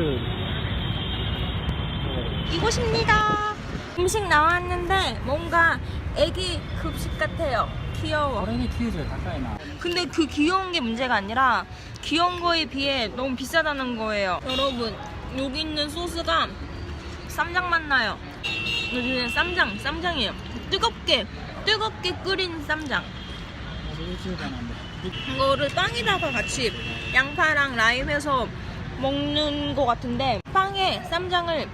그 이곳입니다. 음식 나왔는데 뭔가 애기 급식 같아요. 귀여워. 어른이 키우죠 가까이 나. 근데 그 귀여운 게 문제가 아니라 귀여운 거에 비해 너무 비싸다는 거예요. 여러분 여기 있는 소스가 쌈장 맛나요. 여기는 쌈장, 쌈장이에요. 뜨겁게, 뜨겁게 끓인 쌈장. 이거를 빵에다가 같이 양파랑 라임 해서 먹는 것 같은데 빵에 쌈장을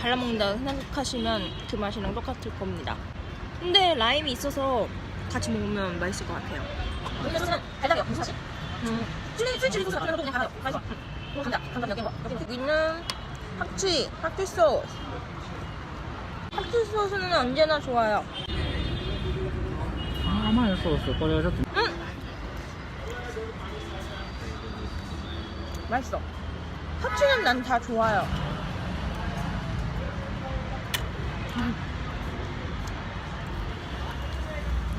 발라먹는다 생각하시면 그 맛이랑 똑같을 겁니다. 근데 라임이 있어서 같이 먹으면 맛있을 것 같아요. 소스는 달달해요 무슨 맛이? 음. 칠리, 칠리 소스 음. 여기는 파치, 파치 소스. 파치 소스는 언제나 좋아요. 아마 했었어 꺼려졌지 맛있어. 파치는 난 다 좋아요. 음.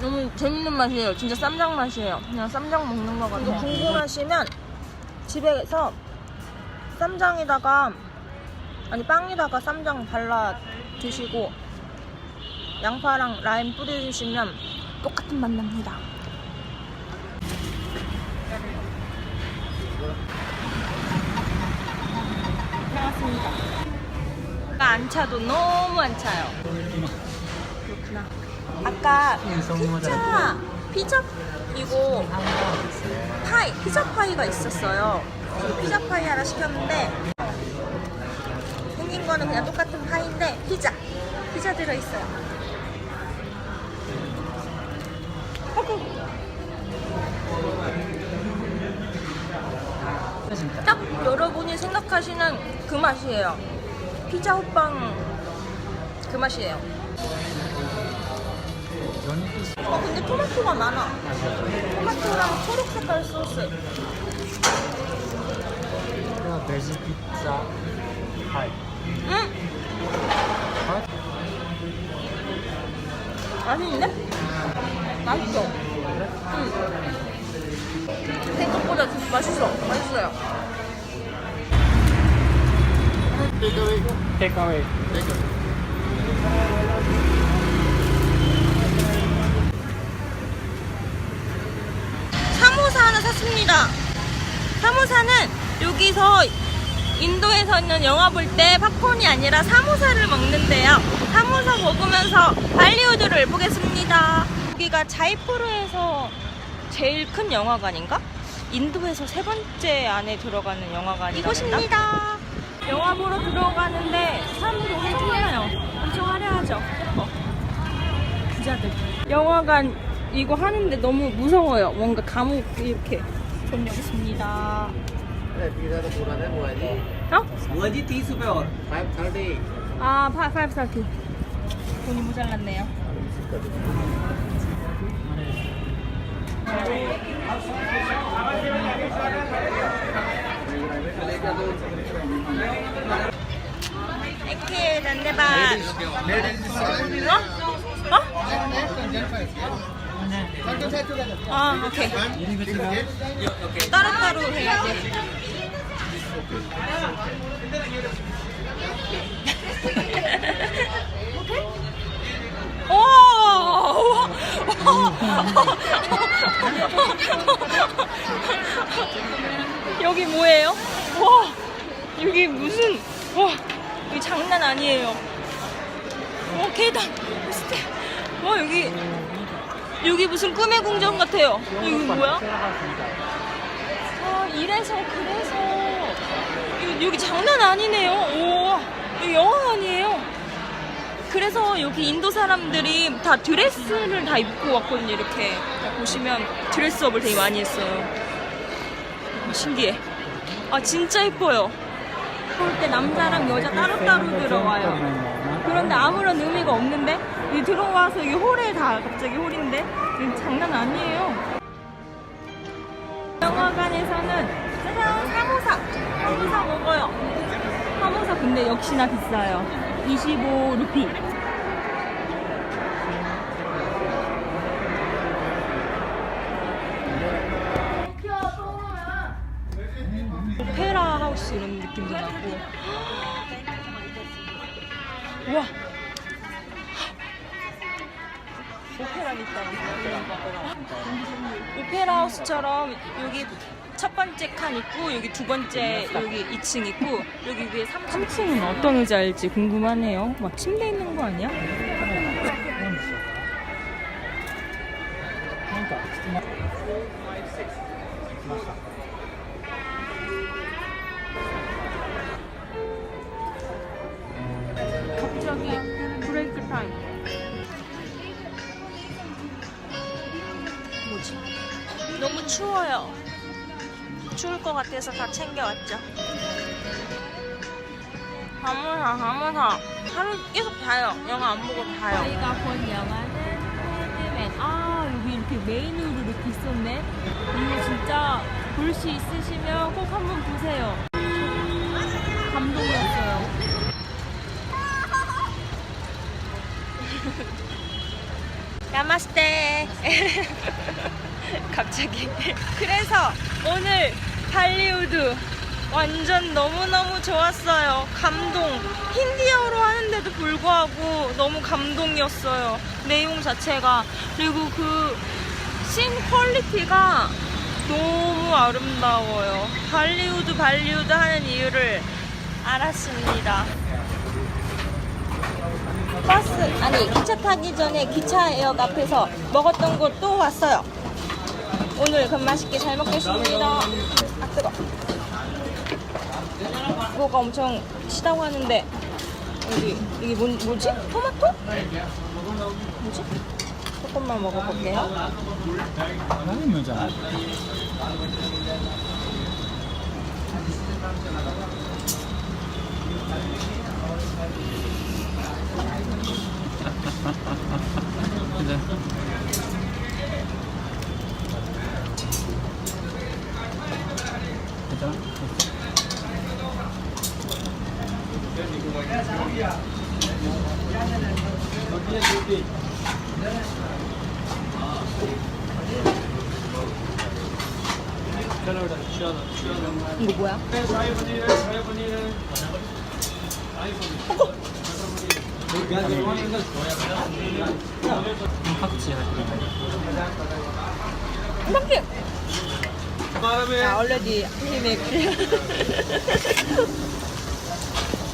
너무 재밌는 맛이에요. 진짜 쌈장 맛이에요. 그냥 쌈장 먹는 거 같아요. 궁금하시면 집에서 쌈장에다가 아니 빵에다가 쌈장 발라 드시고 양파랑 라임 뿌려주시면 똑같은 맛 납니다. 나왔습니다. 안 차도 너무 안 차요. 그렇구나. 아까 피자, 피자 이거 파이, 피자 파이가 있었어요. 피자 파이 하나 시켰는데 생긴 거는 그냥 똑같은 파이인데 피자, 피자 들어 있어요. 생각하시는 그 맛이에요. 피자 호빵 그 맛이에요. 어, 근데 토마토가 많아. 토마토랑 초록색깔 소스. 돼지 피자 하이. 음! 맛있는데? 맛있어. 아, 응. 생각보다 맛있어. 맛있어요. take away? Takeaway.3호사 하나 샀습니다. 사모사는 여기서 인도에서 있는 영화 볼 때 팝콘이 아니라 사모사를 먹는데요. 사모사 먹으면서 발리우드를 보겠습니다. 여기가 자이포르에서 제일 큰 영화관인가? 인도에서 세 번째 안에 들어가는 영화관이라 이곳입니다. 영화 보러 들어가는데 사람들이 엄청 많아요. 엄청 화려하죠. 예뻐. 부자들. 영화관 이거 하는데 너무 무서워요. 뭔가 감옥 이렇게 좀 여기 있습니다. 어? बुआ जी तीस रुपए और 아, 파, 530. 돈이 모자랐네요. 어? 어? 아. 따로따로 해야지. 오! 여기 뭐예요? 와, 여기 무슨, 와, 여기 장난 아니에요. 와, 계단, 스테, 와, 여기, 여기 무슨 꿈의 궁전 같아요. 여기 뭐야? 아, 이래서, 그래서. 여기, 장난 아니네요. 오, 여기 영화관이에요. 그래서 여기 인도 사람들이 다 드레스를 다 입고 왔거든요. 이렇게 보시면 드레스업을 되게 많이 했어요. 어, 신기해. 아 진짜 예뻐요. 볼 때 남자랑 여자 따로따로 들어와요. 그런데 아무런 의미가 없는데 이 들어와서 이 홀에 다 갑자기 홀인데 이거 장난 아니에요. 영화관에서는 짜잔 사모사 사모사 먹어요. 사모사 근데 역시나 비싸요. 25 루피. 오페라 하우스처럼 여기 첫 번째 칸 있고 여기 두 번째 여기 2층 있고 여기 위에 3층. 3층은 어떤 의자일지 궁금하네요. 막 침대 있는 거 아니야? 추워요. 추울 것 같아서 다 챙겨왔죠. 가문사, 가문사. 하루 계속 자요. 영화 안 보고 자요. 저희가 본 영화는 헤드맨. 아 여기 이렇게 메인으로 이렇게 있었네. 이거 진짜 볼 수 있으시면 꼭 한번 보세요. 감동이었어요. 나마스테. 갑자기. 그래서 오늘 발리우드 완전 너무너무 좋았어요. 감동. 힌디어로 하는데도 불구하고 너무 감동이었어요. 내용 자체가. 그리고 그 씬 퀄리티가 너무 아름다워요. 발리우드, 발리우드 하는 이유를 알았습니다. 버스 아니 기차 타기 전에 기차역 앞에서 먹었던 곳 또 왔어요. 오늘 금 맛있게 잘 먹겠습니다. 아 뜨거. 이거가 엄청 시다고 하는데 여기 이게 뭔 뭐지? 토마토? 뭐지? 조금만 먹어볼게요. 나는 여자. 이거 뭐야? 파크치 할 때. 깜짝이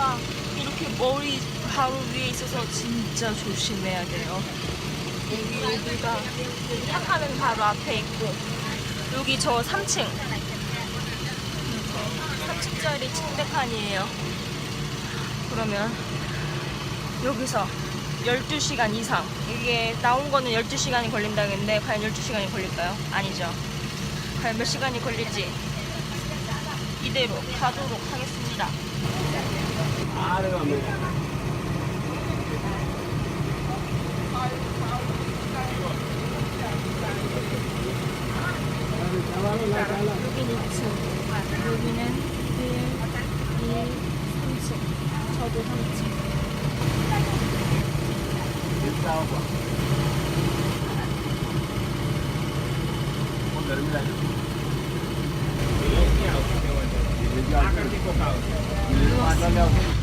세대가 이렇게 머리 바로 위에 있어서 진짜 조심해야 돼요. 여기, 여기가 딱 하면 바로 앞에 있고 여기 저 3층 3층짜리 침대 칸이에요. 그러면 여기서 12시간 이상 이게 나온 거는 12시간이 걸린다고 했는데 과연 12시간이 걸릴까요? 아니죠 과연 몇 시간이 걸릴지 이대로 가도록 하겠습니다 여기는 2층 여기